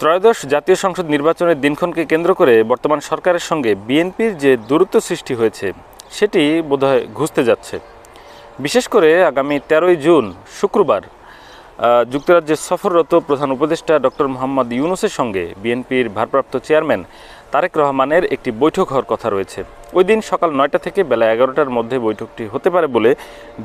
ত্রয়োদশ জাতীয় সংসদ নির্বাচনের দিনক্ষণকে কেন্দ্র করে বর্তমান সরকারের সঙ্গে বিএনপির যে দূরত্ব সৃষ্টি হয়েছে, সেটি বোধহয় ঘুষতে যাচ্ছে। বিশেষ করে আগামী তেরোই জুন, শুক্রবার যুক্তরাজ্যের সফররত প্রধান উপদেষ্টা ডক্টর মোহাম্মদ ইউনুসের সঙ্গে বিএনপির ভারপ্রাপ্ত চেয়ারম্যান তারেক রহমানের একটি বৈঠক হওয়ার কথা রয়েছে। ওই দিন সকাল নয়টা থেকে বেলা এগারোটার মধ্যে বৈঠকটি হতে পারে বলে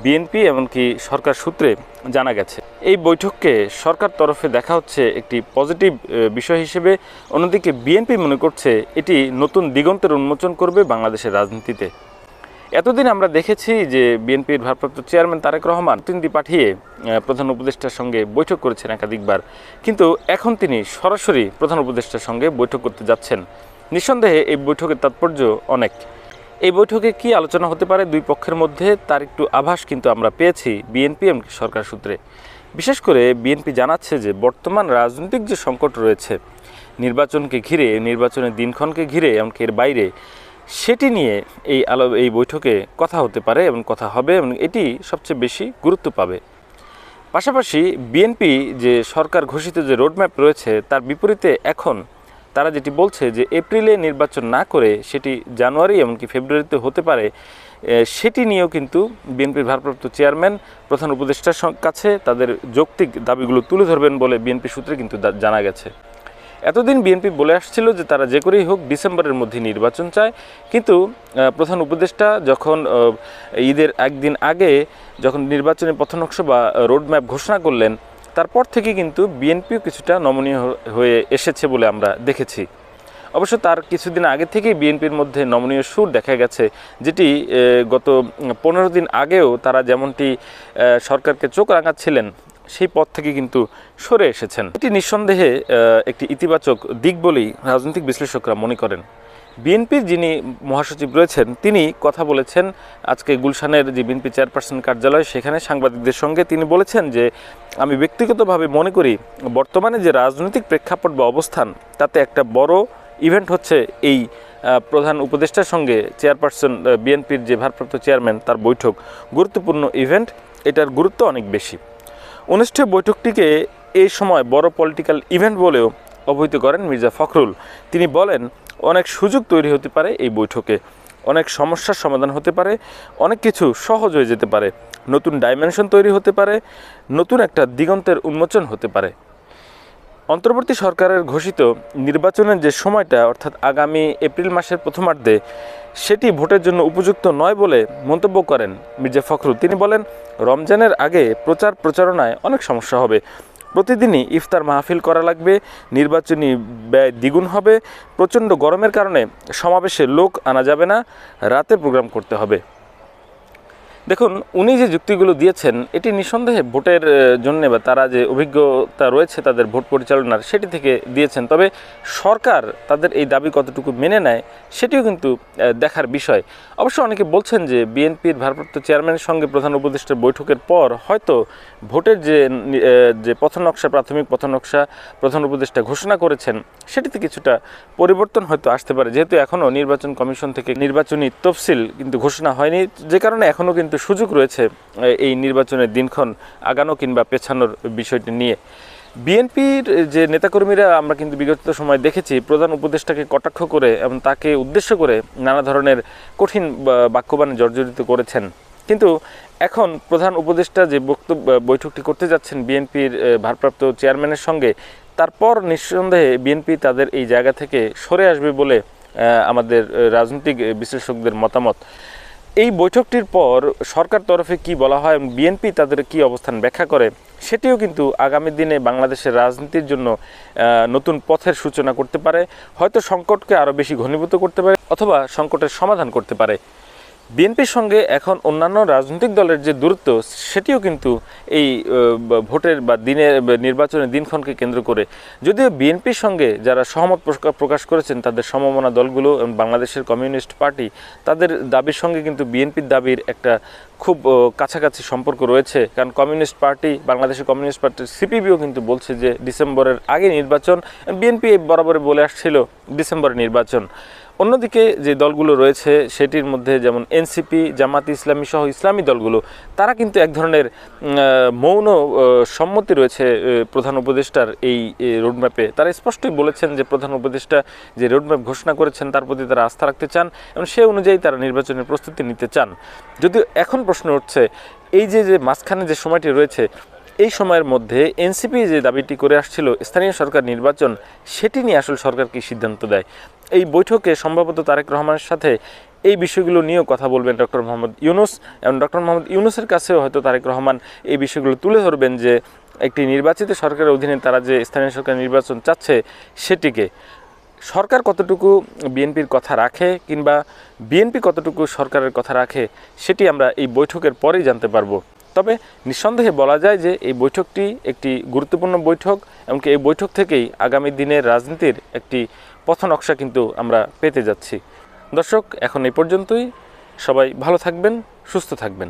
বিএনপি এমনকি সরকার সূত্রে জানা গেছে। এই বৈঠককে সরকার তরফে দেখা হচ্ছে একটি পজিটিভ বিষয় হিসেবে। অন্যদিকে বিএনপি মনে করছে এটি নতুন দিগন্তের উন্মোচন করবে বাংলাদেশের রাজনীতিতে। এতদিন আমরা দেখেছি যে বিএনপির ভারপ্রাপ্ত চেয়ারম্যান তারেক রহমান প্রতিনিধি পাঠিয়ে প্রধান উপদেষ্টার সঙ্গে বৈঠক করেছেন একাধিকবার। কিন্তু এখন তিনি সরাসরি প্রধান উপদেষ্টার সঙ্গে বৈঠক করতে যাচ্ছেন। নিঃসন্দেহে এই বৈঠকের তাৎপর্য অনেক। এই বৈঠকে কি আলোচনা হতে পারে দুই পক্ষের মধ্যে, তার একটু আভাস কিন্তু আমরা পেয়েছি বিএনপি এমনকি সরকার সূত্রে। বিশেষ করে বিএনপি জানাচ্ছে যে, বর্তমান রাজনৈতিক যে সংকট রয়েছে, নির্বাচনকে ঘিরে, নির্বাচনের দিনক্ষণকে ঘিরে, এমনকি এর বাইরে, সেটি নিয়ে এই আলো, এই বৈঠকে কথা হতে পারে এবং কথা হবে এবং এটি সবচেয়ে বেশি গুরুত্ব পাবে। পাশাপাশি বিএনপি যে সরকার ঘোষিত যে রোডম্যাপ রয়েছে, তার বিপরীতে এখন তারা যেটি বলছে যে এপ্রিলে নির্বাচন না করে সেটি জানুয়ারি এমনকি ফেব্রুয়ারিতে হতে পারে সেটি নিয়েও কিন্তু বিএনপির ভারপ্রাপ্ত চেয়ারম্যান, প্রধান উপদেষ্টার কাছে তাদের যৌক্তিক দাবিগুলো তুলে ধরবেন বলে বিএনপি সূত্রে কিন্তু জানা গেছে। এতদিন বিএনপি বলে আসছিল যে তারা যে করেই হোক ডিসেম্বরের মধ্যে নির্বাচন চায়, কিন্তু প্রধান উপদেষ্টা যখন ঈদের একদিন আগে যখন নির্বাচনী পথনকশ বা রোডম্যাপ ঘোষণা করলেন তারপর থেকে কিন্তু বিএনপিও কিছুটা নমনীয় হয়ে এসেছে বলে আমরা দেখেছি। অবশ্য তার কিছুদিন আগে থেকেই বিএনপির মধ্যে নমনীয় সুর দেখা গেছে, যেটি গত পনেরো দিন আগেও তারা যেমনটি সরকারকে চোখ রাঙাচ্ছিলেন, সেই পথ থেকে কিন্তু সরে এসেছেন। এটি নিঃসন্দেহে একটি ইতিবাচক দিক বলেই রাজনৈতিক বিশ্লেষকরা মনে করেন। বিএনপির যিনি মহাসচিব রয়েছেন, তিনি কথা বলেছেন, আজকে গুলশানের যে বিএনপি চেয়ারপারসন কার্যালয়, সেখানে সাংবাদিকদের সঙ্গে তিনি বলেছেন যে, আমি ব্যক্তিগতভাবে মনে করি, বর্তমানে যে রাজনৈতিক প্রেক্ষাপট বা অবস্থান, তাতে একটা বড় ইভেন্ট হচ্ছে এই প্রধান উপদেষ্টার সঙ্গে চেয়ারপারসন বিএনপির যে ভারপ্রাপ্ত চেয়ারম্যান, তার বৈঠক। গুরুত্বপূর্ণ ইভেন্ট এটার গুরুত্ব অনেক বেশি। অনুষ্ঠেয় বৈঠকটিকে এই সময় বড় পলিটিক্যাল ইভেন্ট বলেও অবহিত করেন মির্জা ফখরুল। তিনি বলেন অনেক সুযোগ তৈরি হতে পারে এই বৈঠকে। অনেক সমস্যার সমাধান হতে পারে, অনেক কিছু সহজ হয়ে যেতে পারে। নতুন ডাইমেনশন তৈরি হতে পারে, নতুন একটা দিগন্তের উন্মোচন হতে পারে। অন্তর্বর্তী সরকারের ঘোষিত নির্বাচনের যে সময়টা, অর্থাৎ আগামী এপ্রিল মাসের প্রথমার্ধে, সেটি ভোটের জন্য উপযুক্ত নয় বলে মন্তব্য করেন মির্জা ফখরুল। তিনি বলেন, রমজানের আগে প্রচার প্রচারণায় অনেক সমস্যা হবে। প্রতিদিনই ইফতার মাহফিল করা লাগবে, নির্বাচনী ব্যয় দ্বিগুণ হবে, প্রচণ্ড গরমের কারণে সমাবেশে লোক আনা যাবে না, রাতে প্রোগ্রাম করতে হবে। দেখুন, উনি যে যুক্তিগুলো দিয়েছেন, এটি নিঃসন্দেহে ভোটের জন্য বা তারা যে অভিজ্ঞতা রয়েছে তাদের ভোট পরিচালনার, সেটি থেকে দিয়েছেন। তবে সরকার তাদের এই দাবি কতটুকু মেনে নেয়, সেটিও কিন্তু দেখার বিষয়। অবশ্য অনেকে বলছেন যে বিএনপির ভারপ্রাপ্ত চেয়ারম্যানের সঙ্গে প্রধান উপদেষ্টার বৈঠকের পর হয়তো ভোটের যে যে পথনকশা প্রাথমিক পথনকশা প্রধান উপদেষ্টা ঘোষণা করেছেন, সেটিতে কিছুটা পরিবর্তন হয়তো আসতে পারে। যেহেতু এখনও নির্বাচন কমিশন থেকে নির্বাচনী তফসিল কিন্তু ঘোষণা হয়নি, যে কারণে এখনও কিন্তু সুযোগ রয়েছে এই নির্বাচনের দিনক্ষণ আগানো কিংবা পেছানোর বিষয়টি নিয়ে। বিএনপির যে নেতাকর্মীরা আমরা কিন্তু বিগত সময় দেখেছি, প্রধান উপদেষ্টাকে কটাক্ষ করে এবং তাকে উদ্দেশ্য করে নানা ধরনের কঠিন বাক্যবাণে জর্জরিত করেছেন। কিন্তু এখন প্রধান উপদেষ্টা যে বক্তব্য বৈঠকটি করতে যাচ্ছেন বিএনপির ভারপ্রাপ্ত চেয়ারম্যানের সঙ্গে, তারপর নিঃসন্দেহে বিএনপি তাদের এই জায়গা থেকে সরে আসবে বলে আমাদের রাজনৈতিক বিশ্লেষকদের মতামত। এই বৈঠকটির পর সরকার তরফে কি বলা হয় এবং বিএনপি তাদের কি অবস্থান ব্যাখ্যা করে, সেটিও কিন্তু আগামী দিনে বাংলাদেশের রাজনীতির জন্য নতুন পথের সূচনা করতে পারে। হয়তো সংকটকে আরও বেশি ঘনীভূত করতে পারে অথবা সংকটের সমাধান করতে পারে। বিএনপির সঙ্গে এখন অন্যান্য রাজনৈতিক দলের যে দূরত্ব, সেটিও কিন্তু এই ভোটের বা দিনের নির্বাচনের দিনক্ষণকে কেন্দ্র করে। যদিও বিএনপির সঙ্গে যারা সহমত প্রকা- প্রকাশ করেছেন, তাদের সমমনা দলগুলো এবং বাংলাদেশের কমিউনিস্ট পার্টি, তাদের দাবির সঙ্গে কিন্তু বিএনপির দাবির একটা খুব কাছাকাছি সম্পর্ক রয়েছে। কারণ কমিউনিস্ট পার্টি, বাংলাদেশের কমিউনিস্ট পার্টির সিপিবিও কিন্তু বলছে যে, ডিসেম্বরের আগে নির্বাচন, বিএনপি বরাবর বলে আসছিল ডিসেম্বরের নির্বাচন। অন্যদিকে যে দলগুলো রয়েছে, সেটির মধ্যে যেমন এনসিপি জামাত ইসলামী সহ ইসলামী দলগুলো, তারা কিন্তু এক ধরনের মৌন সম্মতি রয়েছে প্রধান উপদেষ্টার এই রোডম্যাপে তারা স্পষ্টই বলেছেন যে প্রধান উপদেষ্টা যে রোডম্যাপ ঘোষণা করেছেন, তার প্রতি তারা আস্থা রাখতে চান এবং সে অনুযায়ী তারা নির্বাচনের প্রস্তুতি নিতে চান। যদিও এখন প্রশ্ন উঠছে, এই যে যে মাঝখানে যে সময়টি রয়েছে এই সময়ের মধ্যে এনসিপি যে দাবিটি করে আসছিল স্থানীয় সরকার নির্বাচন, সেটি নিয়ে আসল সরকার কি সিদ্ধান্ত দেয়? এই বৈঠকে সম্ভবত তারেক রহমানের সাথে এই বিষয়গুলো নিয়েও কথা বলবেন ডক্টর মোহাম্মদ ইউনুস। এবং ডক্টর মোহাম্মদ ইউনুসের কাছেও হয়তো তারেক রহমান এই বিষয়গুলো তুলে ধরবেন যে একটি নির্বাচিত সরকারের অধীনে তারা যে স্থানীয় সরকার নির্বাচন চাচ্ছে, সেটিকে সরকার কতটুকু বিএনপির কথা রাখে কিংবা বিএনপি কতটুকু সরকারের কথা রাখে, সেটি আমরা এই বৈঠকের পরেই জানতে পারব। তবে নিঃসন্দেহে বলা যায় যে এই বৈঠকটি একটি গুরুত্বপূর্ণ বৈঠক, এমনকি এই বৈঠক থেকেই আগামী দিনের রাজনীতির একটি পথ নকশা কিন্তু আমরা পেতে যাচ্ছি। দর্শক, এখন এই পর্যন্তই। সবাই ভালো থাকবেন, সুস্থ থাকবেন।